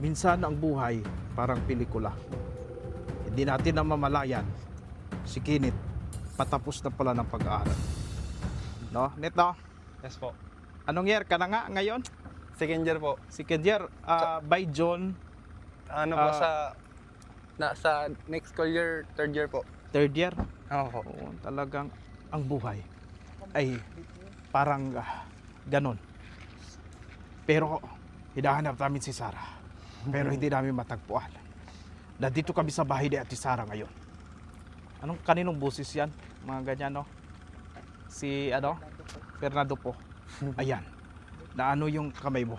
minsan ang buhay parang pelikula. Hindi natin namamalayan si Kinit patapos na pala ng pag-aaral. No? Neto, Yes po. anong year ka na nga ngayon? Second year po. Second year, ah, by June, Ano po Ah. sa na sa next school year, third year po. third year. Oo. Oo, talagang ang buhay ay parang ah, ganon. Pero hinahanap namin si Sarah. Pero hindi namin matagpuan. Nandito kami sa bahay ni Ate Sarah ngayon. Anong kaninong busis yan? Mga ganyan, no? Si, ano? Fernando po. Ayan. Na ano yung kamay mo?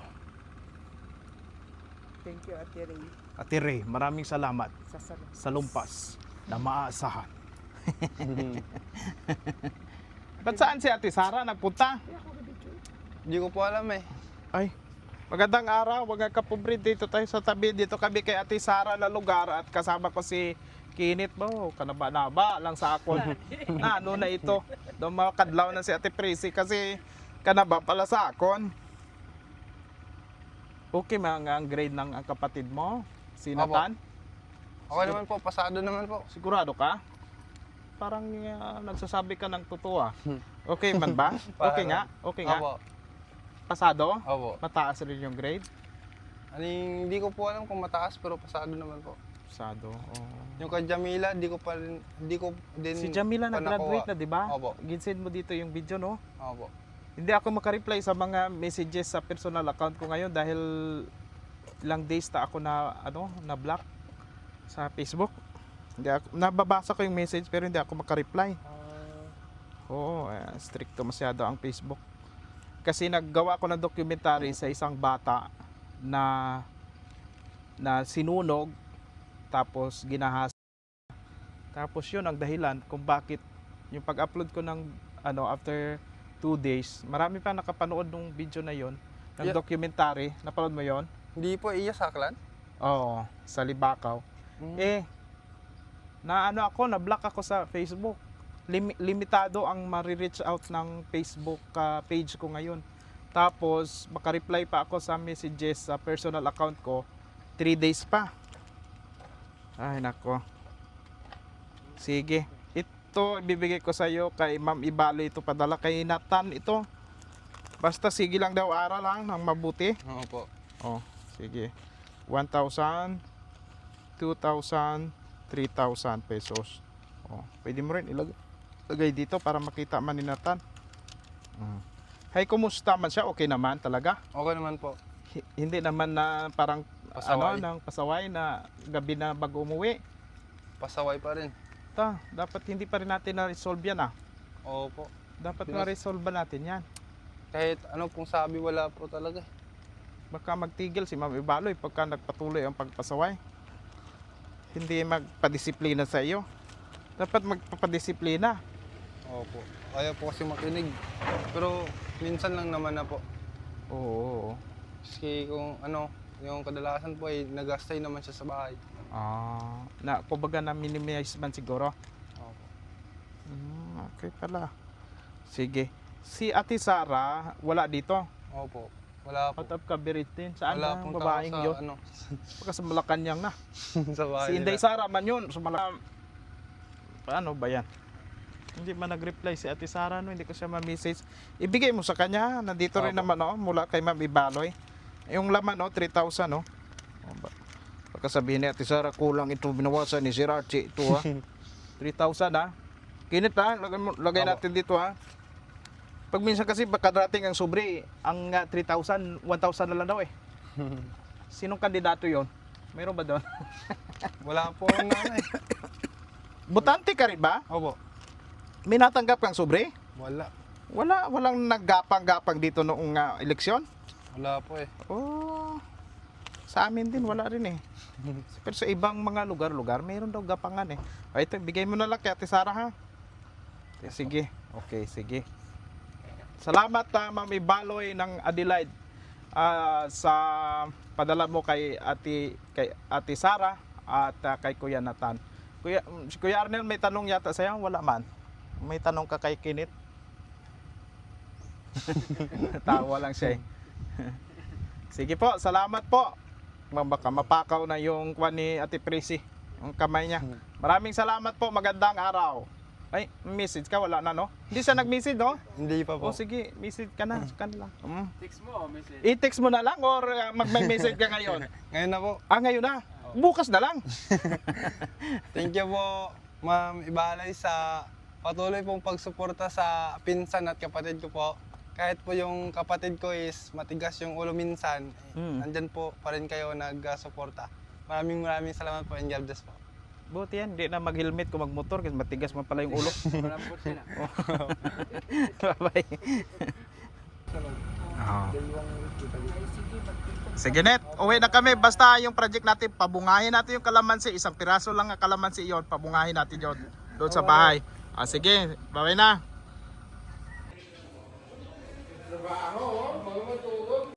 Thank you, Ate Ray. Ate Ray, maraming salamat Sa salud. sa lumpas na maaasahan. Ba't saan si Ate Sarah nagpunta? Hindi ko po alam eh. Ay, magandang araw, mga kapobre. Dito tayo sa tabi. Dito kami kay Ate Sara na lugar at kasama ko si Kinit mo. Kanaba-naba lang sa akon. na ano na ito. Doon mga kadlaw na si Ate Prissy kasi kanaba pala sa akon. Okay mga ang grade ng ang kapatid mo? Si. Nathan? Okay naman po, pasado naman po. Sigurado ka? Parang ah, nagsasabi ka ng totoo ah. Okay man ba? Okay nga? Okay nga? Opo. Pasado? Opo. Mataas rin yung grade? Ano yung- hindi ko po alam kung mataas pero pasado naman po. Pasado. Oh. Yung kay Jamila, di ko pa rin, di ko din Si Jamila pa nag-graduate na, di ba? Opo. Ginsend mo dito yung video, no? Opo. Hindi ako makareply sa mga messages sa personal account ko ngayon dahil ilang days na ako na ano, na block sa Facebook. Hindi ako, nababasa ko yung message pero hindi ako makareply. Oo, eh, stricto masyado ang Facebook. Kasi naggawa ko ng documentary sa isang bata na na sinunog tapos ginahas. Tapos yun ang dahilan kung bakit yung pag-upload ko ng ano after two days, marami pa nakapanood ng video na yon ng Yeah. documentary. Napanood mo yon? Hindi po iya saklan. Oo, sa Libakaw. Mm. Eh, na ano ako, na-block ako sa Facebook. Lim- limitado ang ma-reach out ng Facebook ah, page ko ngayon. Tapos, makareply pa ako sa messages sa personal account ko, 3 days pa. Ay, nako. Sige. Ito, ibibigay ko sa iyo kay Ma'am Ibalo ito padala kay Nathan ito. Basta sige lang daw aral lang ng mabuti. Oo po. Oh, sige. 1,000, 2,000, 3,000 pesos. Oh, pwede mo rin ilagay, ilagay dito para makita man ni Nathan. Mm. Hay, kumusta man siya? Okay naman talaga? Okay naman po. Hi- hindi naman na parang Pasaway. ano, ng pasaway na gabi na bago umuwi. Pasaway pa rin. Ta, dapat hindi pa rin natin na-resolve yan ah. Opo. Dapat Pinas- ma-resolve ba natin yan? Kahit ano pong sabi, wala po talaga. Baka magtigil si Ma'am Ibaloy pagka nagpatuloy ang pagpasaway. Hindi magpadisiplina sa iyo. Dapat magpapadisiplina. Opo. Ayaw po kasi makinig. Pero minsan lang naman na po. Oo. Kasi kung ano, yung kadalasan po ay nagastay naman siya sa bahay. Ah, na kumbaga na minimize man siguro. Opo. Hmm, okay pala. Sige. Si Ate Sara wala dito. Opo. Wala po. Out of din. Saan Wala ang pong tao babaeng sa, yun? ano, Baka sa Malacanang na. sa bahay Si Inday nila. Sara man yun. Sa Malacanang. Paano ba yan? Hindi man nag-reply si Ate Sara no, hindi ko siya ma-message. Ibigay mo sa kanya, nandito rin Opo. naman oh, mula kay Ma'am Ibaloy. Yung laman oh, 3,000 oh. oh ba- baka sabihin ni Ate Sara, kulang ito binawasan ni si Rachi ito ha. 3,000 ha. Kinit ha, lagay, mo, lagay Opo. natin dito ha. Pag minsan kasi baka dating ang sobre, ang ah, 3,000, 1,000 na lang daw eh. Sinong kandidato yon? Mayroon ba doon? Wala po. Butante ka rin ba? Opo. May natanggap kang sobre? Wala. Wala, walang naggapang-gapang dito noong ah, eleksyon. Wala po eh. Oh, sa amin din wala rin eh. Pero sa ibang mga lugar-lugar, mayroon daw gapangan eh. O ito, bigay mo na lang kay Ate Sara ha. Sige, okay, sige. Salamat ah, Ma'am Ibaloy ng Adelaide ah, sa padala mo kay Ate, kay Ate Sara at ah, kay Kuya Nathan. Kuya, mm, si Kuya Arnel may tanong yata sa'yo? Wala man. May tanong ka kay Kinit? Tawa lang siya eh. Sige po, salamat po. baka mapakaw na yung kwan ni Ate Prissy, ang kamay niya. Maraming salamat po, magandang araw. Ay, message ka, wala na no? Hindi siya nag-message no? Hindi pa po. O sige, message ka na, sa kanila. Mm. Text mo, message. I-text mo na lang or uh, mag-message ka ngayon? Ngayon na po. Ah, ngayon na. Bukas na lang. Thank you po, Ma'am Ibalay, sa patuloy pong pagsuporta sa pinsan at kapatid ko po. Kahit po yung kapatid ko is matigas yung ulo minsan, eh, Mm. nandyan po pa rin kayo nagsuporta. Maraming maraming salamat po and God bless po. Buti yan, hindi na mag-helmet kung magmotor kasi matigas man pala yung ulo. Malambot. Bye-bye. Sige net, uwi na kami. Basta yung project natin, pabungahin natin yung kalamansi. Isang piraso lang ang kalamansi yon Pabungahin natin yon doon sa bahay. Ah, sige, bye na.